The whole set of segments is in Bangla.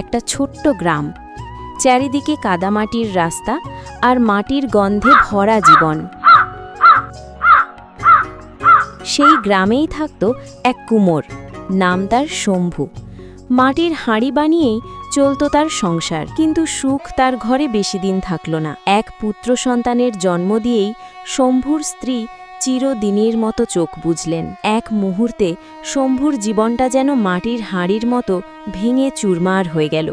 একটা ছোট্ট গ্রাম। চারিদিকে কাদামাটির রাস্তা আর মাটির গন্ধে ভরা জীবন। সেই গ্রামেই থাকত এক কুমোর, নাম তার শম্ভু। মাটির হাঁড়ি বানিয়েই চলত তার সংসার, কিন্তু সুখ তার ঘরে বেশি দিন থাকল না। এক পুত্র সন্তানের জন্ম দিয়েই শম্ভুর স্ত্রী চিরদিনের মতো চোখ বুঝলেন। এক মুহূর্তে শম্ভুর জীবনটা যেন মাটির হাঁড়ির মতো ভেঙে চুরমার হয়ে গেল।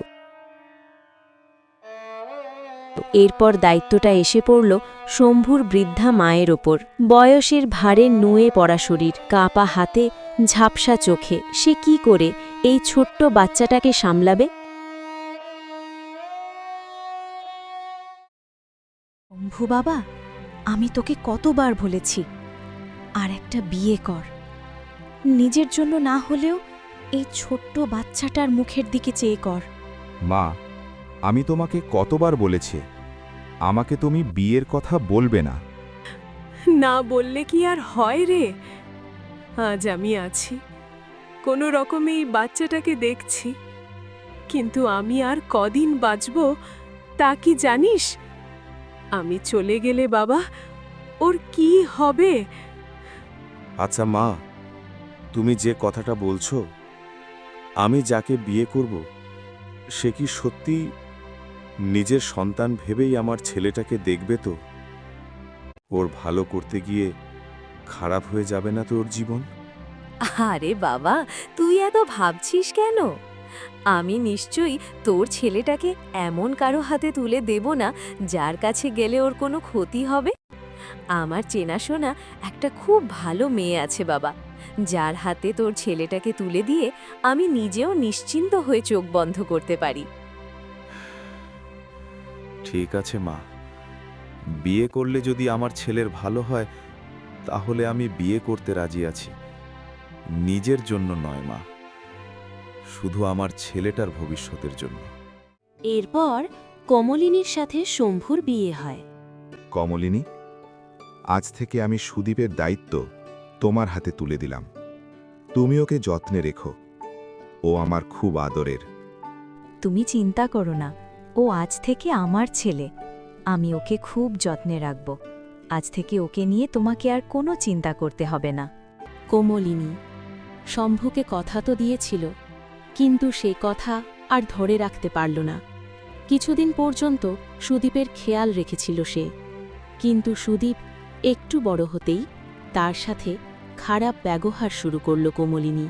এরপর দায়িত্বটা এসে পড়ল শম্ভুর বৃদ্ধা মায়ের ওপর। বয়সের ভারে নুয়ে পড়া শরীর, কাপা হাতে, ঝাপসা চোখে। সে কি করে এই ছোট্ট বাচ্চাটাকে সামলাবে? শম্ভু বাবা, আমি তোকে কতবার বলেছি আর একটা বিয়ে কর। নিজের জন্য না হলেও এই ছোট্ট বাচ্চাটার মুখের দিকে চেয়ে কর। মা আমি তোমাকে কতবার বলেছি আমাকে তুমি বিয়ের কথা বলবে না। না বললে কি আর হয় রে? আজ আমি আছি কোনো রকমে এই বাচ্চাটাকে দেখছি কিন্তু আমি আর কদিন বাঁচব তা কি জানিস? আমি চলে গেলে বাবা ওর কি হবে? আচ্ছা মা, তুমি যে কথাটা বলছো, আমি যাকে বিয়ে করব, সে কি সত্যি নিজের সন্তান ভেবেই আমার ছেলেটাকে দেখবে তো? ওর ভালো করতে গিয়ে খারাপ হয়ে যাবে না তোর জীবন? আরে বাবা, তুই এত ভাবছিস কেন? আমি নিশ্চয়ই তোর ছেলেটাকে এমন কারও হাতে তুলে দেব না, যার কাছে গেলে ওর কোনো ক্ষতি হবে? আমার চেনাশোনা একটা খুব ভালো মেয়ে আছে বাবা। যার হাতে তোর ছেলেটাকে তুলে দিয়ে আমি নিজেও নিশ্চিন্ত হয়ে চোখ বন্ধ করতে পারি। ঠিক আছে মা। বিয়ে করলে যদি আমার ছেলের ভালো হয় তাহলে আমি বিয়ে করতে রাজি আছি। নিজের জন্য নয় মা। শুধু আমার ছেলেটার ভবিষ্যতের জন্য। এরপর কমলিনীর সাথে শম্ভুর বিয়ে হয়। কমলিনী? আজ থেকে আমি সুদীপের দায়িত্ব তোমার হাতে তুলে দিলাম। তুমি ওকে যত্নে রেখো। ও আমার খুব আদরের। তুমি চিন্তা করো না। ও আজ থেকে আমার ছেলে। আমি ওকে খুব যত্নে রাখব। আজ থেকে ওকে নিয়ে তোমাকে আর কোনো চিন্তা করতে হবে না। কোমলিনী, শম্ভুকে কথা তো দিয়েছিল, কিন্তু সে কথা আর ধরে রাখতে পারল না। কিছুদিন পর্যন্ত সুদীপের খেয়াল রেখেছিল সে। কিন্তু সুদীপ একটু বড় হতেই তার সাথে খারাপ ব্যবহার শুরু করল কোমলিনী।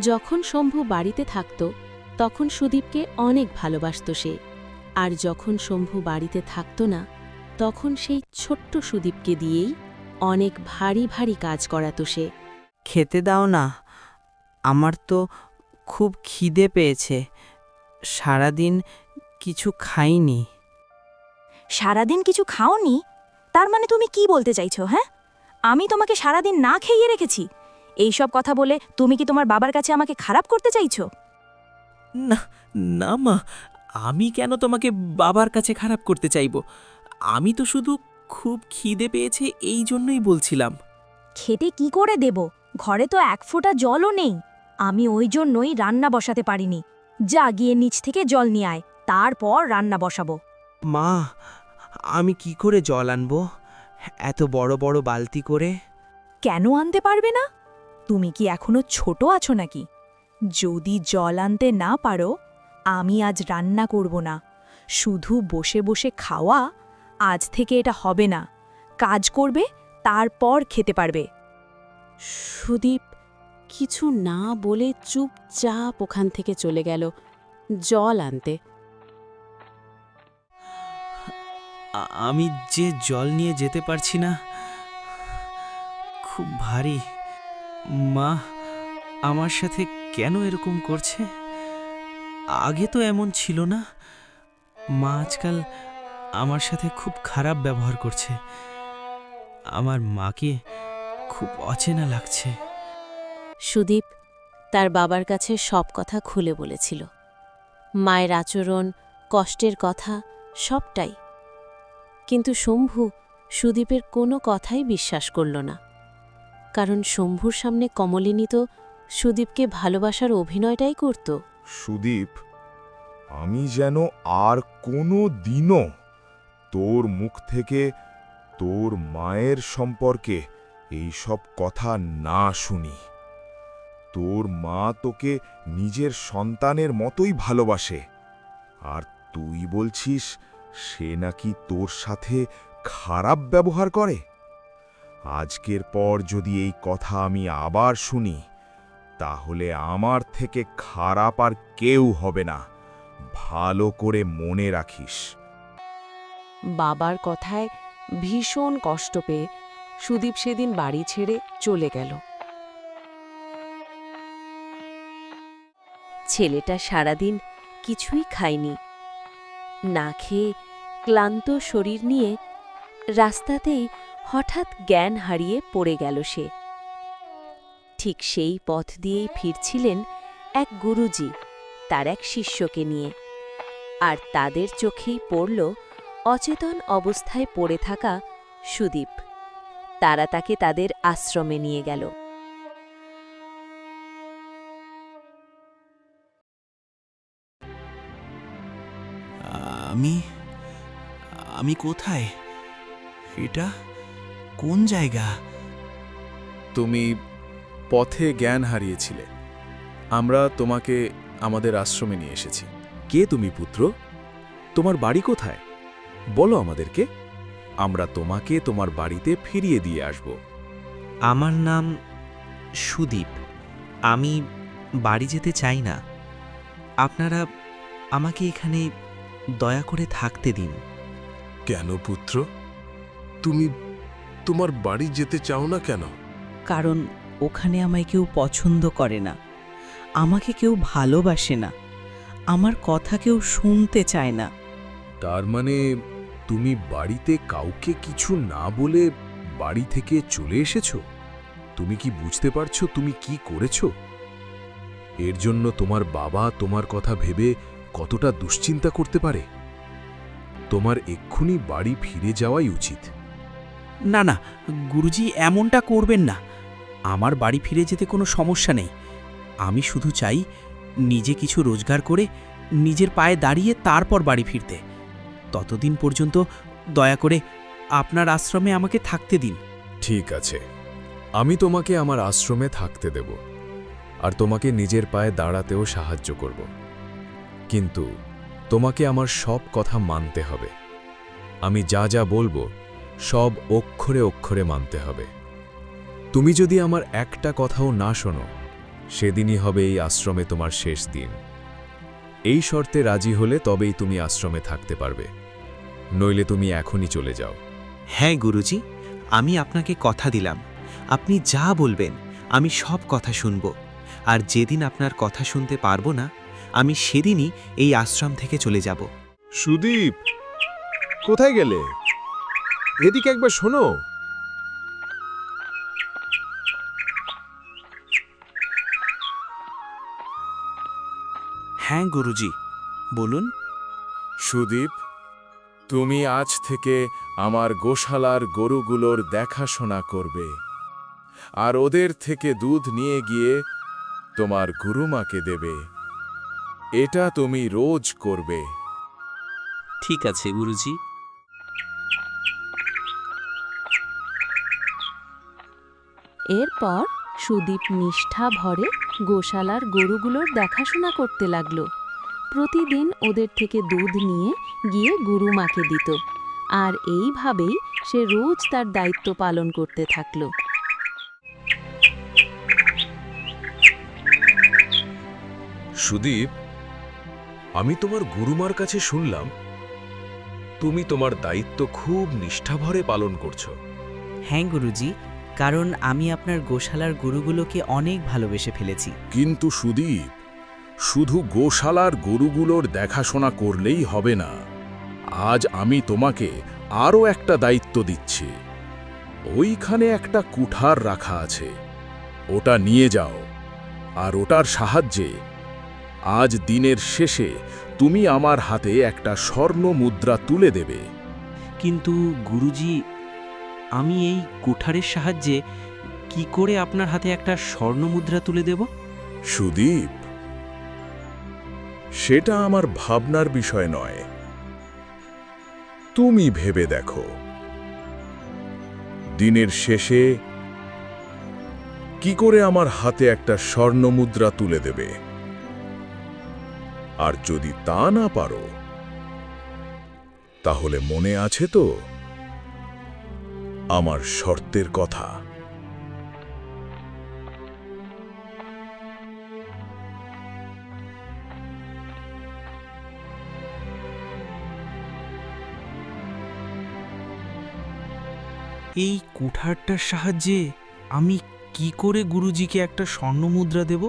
যখন শম্ভু বাড়িতে থাকত তখন সুদীপকে অনেক ভালোবাসত সে। আর যখন শম্ভু বাড়িতে থাকত না তখন সেই ছোট্ট সুদীপকে দিয়েই অনেক ভারী ভারী কাজ করাতো সে। খেতে দাও না আমার তো খুব খিদে পেয়েছে। সারাদিন কিছু খাইনি। সারাদিন কিছু খাওনি? তার মানে তুমি কি বলতে চাইছো হ্যাঁ? আমি তোমাকে সারাদিন না খেয়ে রেখেছি। এই সব কথা বলে তুমি কি তোমার বাবার কাছে আমাকে খারাপ করতে চাইছো? না না মা আমি কেন তোমাকে বাবার কাছে খারাপ করতে চাইব? আমি তো শুধু খুব খিদে পেয়েছে এই জন্যই বলছিলাম। খেতে কি করে দেব? ঘরে তো এক ফোঁটা জলও নেই। আমি ওই জন্যই রান্না বসাতে পারিনি। যা গিয়ে নিচ থেকে জল নিয়ে আয় তারপর রান্না বসাবো। মা আমি কি করে জল আনব? এত বড় বড় বালতি করে। কেন আনতে পারবে না? তুমি কি এখনও ছোট আছো নাকি? যদি জল আনতে না পারো আমি আজ রান্না করব না। শুধু বসে বসে খাওয়া আজ থেকে এটা হবে না। কাজ করবে তারপর খেতে পারবে। সুদীপ কিছু না বলে চুপচাপ ওখান থেকে চলে গেল জল আনতে। আমি যে জল নিয়ে যেতে পারছি না, খুব ভারী। মা, আমার সাথে কেন এরকম করছে? আগে তো এমন ছিল না। মা আজকাল আমার সাথে খুব খারাপ ব্যবহার করছে। আমার মাকে খুব অচেনা লাগছে। সুদীপ তার বাবার কাছে সব কথা খুলে বলেছিল। মায়ের আচরণ, কষ্টের কথা, সবটাই। কিন্তু শম্ভু সুদীপের কোনো কথাই বিশ্বাস করল না। কারণ শম্ভুর সামনে কমলিনী তো সুদীপকে ভালোবাসার অভিনয়টাই করত। সুদীপ, আমি যেন আর কোনো দিনও তোর মুখ থেকে তোর মায়ের সম্পর্কে এই সব কথা না শুনি। তোর মা তোকে নিজের সন্তানের মতোই ভালোবাসে। আর তুই বলছিস সে নাকি তোর সাথে খারাপ ব্যবহার করে? আজকের পর যদি এই কথা আমি আবার শুনি, তাহলে আমার থেকে খারাপ আর কেউ হবে না। ভালো করে মনে রাখিস। বাবার কথায় ভীষণ কষ্ট পেয়ে সুদীপ সেদিন বাড়ি ছেড়ে চলে গেল। ছেলেটা সারাদিন কিছুই খায়নি। না খেয়ে ক্লান্ত শরীর নিয়ে রাস্তাতেই হঠাৎ জ্ঞান হারিয়ে পড়ে গেল সে। ঠিক সেই পথ দিয়েই ফিরছিলেন এক গুরুজি, তার এক শিষ্যকে নিয়ে। আর তাদের চোখেই পড়ল অচেতন অবস্থায় পড়ে থাকা সুদীপ। তারা তাকে তাদের আশ্রমে নিয়ে গেল। আমি আমি কোথায়? এটা কোন জায়গা? তুমি পথে জ্ঞান হারিয়েছিলে। আমরা তোমাকে আমাদের আশ্রমে নিয়ে এসেছি। কে তুমি পুত্র? তোমার বাড়ি কোথায়? বলো আমাদেরকে। আমরা তোমাকে তোমার বাড়িতে ফিরিয়ে দিয়ে আসব। আমার নাম সুদীপ। আমি বাড়ি যেতে চাই না। আপনারা আমাকে এখানে দয়া করে থাকতে দিন। কেন পুত্র? তুমি তোমার বাড়ি যেতে চাও না কেন? কারণ ওখানে আমায় কেউ পছন্দ করে না। আমাকে কেউ ভালোবাসে না। আমার কথা কেউ শুনতে চায় না। তার মানে তুমি বাড়িতে কাউকে কিছু না বলে বাড়ি থেকে চলে এসেছ? তুমি কি বুঝতে পারছ তুমি কি করেছ? এর জন্য তোমার বাবা তোমার কথা ভেবে কতটা দুশ্চিন্তা করতে পারে? তোমার এক্ষুনি বাড়ি ফিরে যাওয়াই উচিত। না না গুরুজি এমনটা করবেন না। আমার বাড়ি ফিরে যেতে কোনো সমস্যা নেই। আমি শুধু চাই নিজে কিছু রোজগার করে নিজের পায়ে দাঁড়িয়ে তারপর বাড়ি ফিরতে। ততদিন পর্যন্ত দয়া করে আপনার আশ্রমে আমাকে থাকতে দিন। ঠিক আছে। আমি তোমাকে আমার আশ্রমে থাকতে দেব। আর তোমাকে নিজের পায়ে দাঁড়াতেও সাহায্য করব। কিন্তু তোমাকে আমার সব কথা মানতে হবে। আমি যা যা বলব, সব অক্ষরে অক্ষরে মানতে হবে। তুমি যদি আমার একটা কথাও না শোনো, সেদিনই হবে এই আশ্রমে তোমার শেষ দিন। এই শর্তে রাজি হলে তবেই তুমি আশ্রমে থাকতে পারবে। নইলে তুমি এখনই চলে যাও। হ্যাঁ গুরুজি, আমি আপনাকে কথা দিলাম। আপনি যা বলবেন, আমি সব কথা শুনব। আর যেদিন আপনার কথা শুনতে পারব না আমি সেদিনই এই আশ্রম থেকে চলে যাব। সুদীপ কোথায় গেলে? এদিকে একবার শোনো। হ্যাঁ গুরুজি বলুন। সুদীপ তুমি আজ থেকে আমার গোশালার গরুগুলোর দেখাশোনা করবে। আর ওদের থেকে দুধ নিয়ে গিয়ে তোমার গুরুমাকে দেবে। এটা তুমি রোজ করবে। ঠিক আছে গুরুজি। এরপর সুদীপ নিষ্ঠা ভরে গোশালার গরুগুলোর দেখাশোনা করতে লাগল। প্রতিদিন ওদের থেকে দুধ নিয়ে গিয়ে গুরু মাকে দিত আর এইভাবেই সে রোজ তার দায়িত্ব পালন করতে থাকল। সুদীপ আমি তোমার গুরুমার কাছে শুনলাম তুমি তোমার দায়িত্ব খুব নিষ্ঠাভরে পালন করছ। হ্যাঁ গুরুজি কারণ আমি আপনার গোশালার গরুগুলোকে অনেক ভালোবেসে ফেলেছি। কিন্তু সুদীপ শুধু গোশালার গরুগুলোর দেখাশোনা করলেই হবে না। আজ আমি তোমাকে আরও একটা দায়িত্ব দিচ্ছি। ওইখানে একটা কুঠার রাখা আছে। ওটা নিয়ে যাও আর ওটার সাহায্যে আজ দিনের শেষে তুমি আমার হাতে একটা স্বর্ণ মুদ্রা তুলে দেবে। কিন্তু গুরুজি আমি এই কুঠারের সাহায্যে কি করে আপনার হাতে একটা স্বর্ণ মুদ্রা তুলে দেব? সুদীপ সেটা আমার ভাবনার বিষয় নয়। তুমি ভেবে দেখো। দিনের শেষে কি করে আমার হাতে একটা স্বর্ণ মুদ্রা তুলে দেবে? আর যদি তা না পারো, তাহলে মনে আছে তো আমার শর্তের কথা। এই কুঠারটার সাহায্যে আমি কি করে গুরুজিকে একটা স্বর্ণমুদ্রা দেব?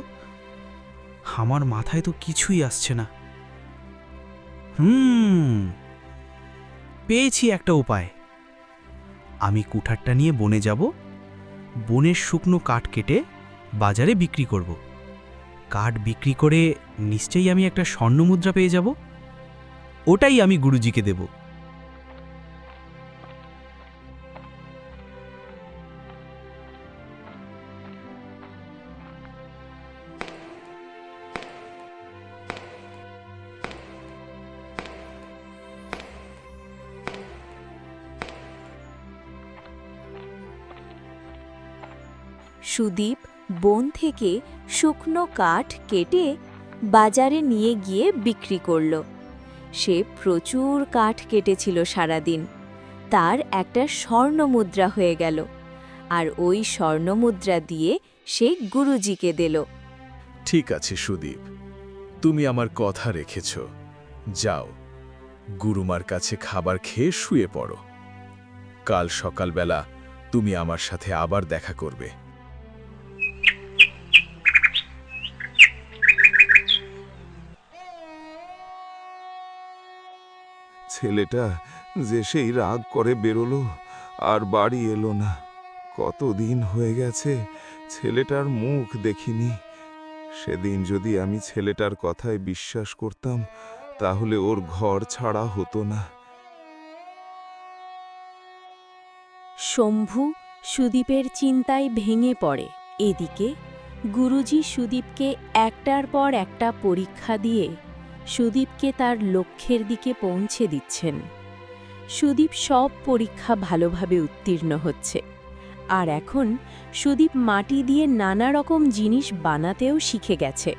আমার মাথায় তো কিছুই আসছে না। হুম, পেয়েছি একটা উপায়। আমি কুঠারটা নিয়ে বনে যাব, বনের শুকনো কাঠ কেটে বাজারে বিক্রি করব। কাঠ বিক্রি করে নিশ্চয়ই আমি একটা স্বর্ণমুদ্রা পেয়ে যাব। ওটাই আমি গুরুজিকে দেব। সুদীপ বন থেকে শুকনো কাঠ কেটে বাজারে নিয়ে গিয়ে বিক্রি করল। সে প্রচুর কাঠ কেটেছিল সারাদিন। তার একটা স্বর্ণমুদ্রা হয়ে গেল আর ওই স্বর্ণমুদ্রা দিয়ে সে গুরুজিকে দিল। ঠিক আছে সুদীপ, তুমি আমার কথা রেখেছ। যাও, গুরুমার কাছে খাবার খেয়ে শুয়ে পড়ো। কাল সকালবেলা তুমি আমার সাথে আবার দেখা করবে। ছেলেটা যে সেই রাগ করে বেরোলো আর বাড়ি এলো না। কতদিন হয়ে গেছে ছেলেটার মুখ দেখিনি। সেদিন যদি আমি ছেলেটার কথায় বিশ্বাস করতাম, তাহলে ওর ঘর ছাড়া হতো না। শম্ভু সুদীপের চিন্তায় ভেঙে পড়ে। এদিকে গুরুজি সুদীপকে একটার পর একটা পরীক্ষা দিয়ে সুদীপকে তার লক্ষ্যের দিকে পৌঁছে দিচ্ছেন। সুদীপ সব পরীক্ষা ভালোভাবে উত্তীর্ণ হচ্ছে। আর এখন সুদীপ মাটি দিয়ে নানা রকম জিনিস বানাতেও শিখে গেছে।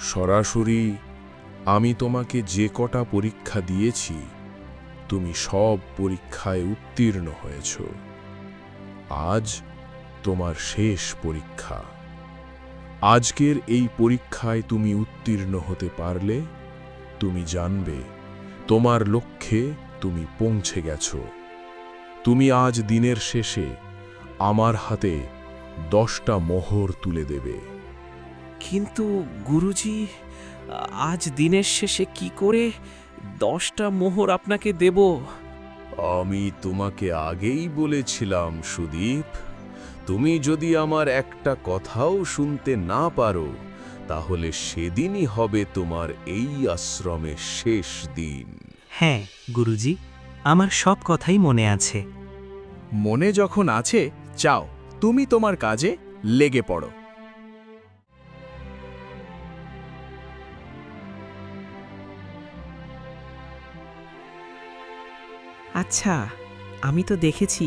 সরাসরি, আমি তোমাকে যে কটা পরীক্ষা দিয়েছি, তুমি সব পরীক্ষায় উত্তীর্ণ হয়েছ। আজ তোমার শেষ পরীক্ষা। আজকের এই পরীক্ষায় তুমি উত্তীর্ণ হতে পারলে তুমি জানবে তোমার লক্ষ্যে তুমি পৌঁছে গেছ। তুমি আজ দিনের শেষে আমার হাতে দশটা মোহর তুলে দেবে। কিন্তু গুরুজি আজ দিনের শেষে কি করে দশটা মোহর আপনাকে দেব? আমি তোমাকে আগেই বলেছিলাম সুদীপ তুমি যদি আমার একটা কথাও শুনতে না পারো তাহলে সেদিনই হবে তোমার এই আশ্রমের শেষ দিন। হ্যাঁ গুরুজি আমার সব কথাই মনে আছে। মনে যখন আছে চাও তুমি তোমার কাজে লেগে পড়ো। আচ্ছা আমি তো দেখেছি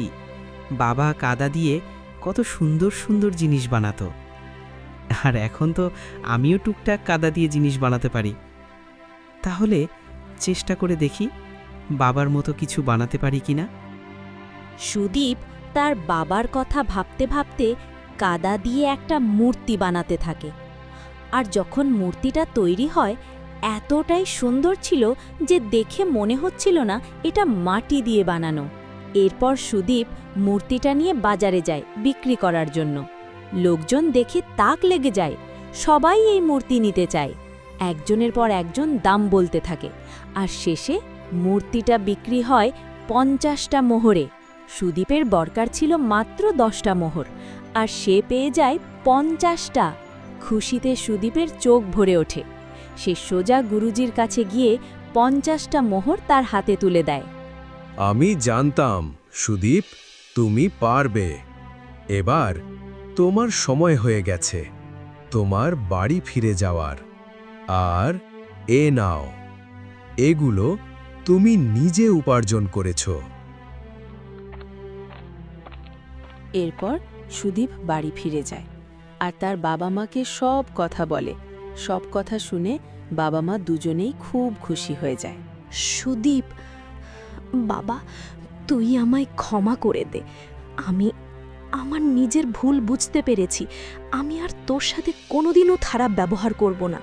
বাবা কাদা দিয়ে কত সুন্দর সুন্দর জিনিস বানাতো। আর এখন তো আমিও টুকটাক কাদা দিয়ে জিনিস বানাতে পারি। তাহলে চেষ্টা করে দেখি বাবার মতো কিছু বানাতে পারি কি না সুদীপ তার বাবার কথা ভাবতে ভাবতে কাদা দিয়ে একটা মূর্তি বানাতে থাকে। আর যখন মূর্তিটা তৈরি হয়, এতটাই সুন্দর ছিল যে দেখে মনে হচ্ছিল না এটা মাটি দিয়ে বানানো। এরপর সুদীপ মূর্তিটা নিয়ে বাজারে যায় বিক্রি করার জন্য। লোকজন দেখে তাক লেগে যায়, সবাই এই মূর্তি নিতে চায়। একজনের পর একজন দাম বলতে থাকে, আর শেষে মূর্তিটা বিক্রি হয় পঞ্চাশটা মোহরে। সুদীপের দরকার ছিল মাত্র দশটা মোহর, আর সে পেয়ে যায় পঞ্চাশটা। খুশিতে সুদীপের চোখ ভরে ওঠে। সে সোজা গুরুজির কাছে গিয়ে পঞ্চাশটা মোহর তার হাতে তুলে দেয়। আমি জানতাম সুদীপ তুমি পারবে। এবার তোমার সময় হয়ে গেছে তোমার বাড়ি ফিরে যাওয়ার। আর এ নাও এগুলো তুমি নিজে উপার্জন করেছ। এরপর সুদীপ বাড়ি ফিরে যায় আর তার বাবা মাকে সব কথা বলে। সব কথা শুনে বাবা মা দুজনেই খুব খুশি হয়ে যায়। সুদীপ বাবা, তুই আমায় ক্ষমা করে দে। আমি, আমার নিজের ভুল বুঝতে পেরেছি। আমি আর তোর সাথে কোনোদিনও খারাপ ব্যবহার করব না।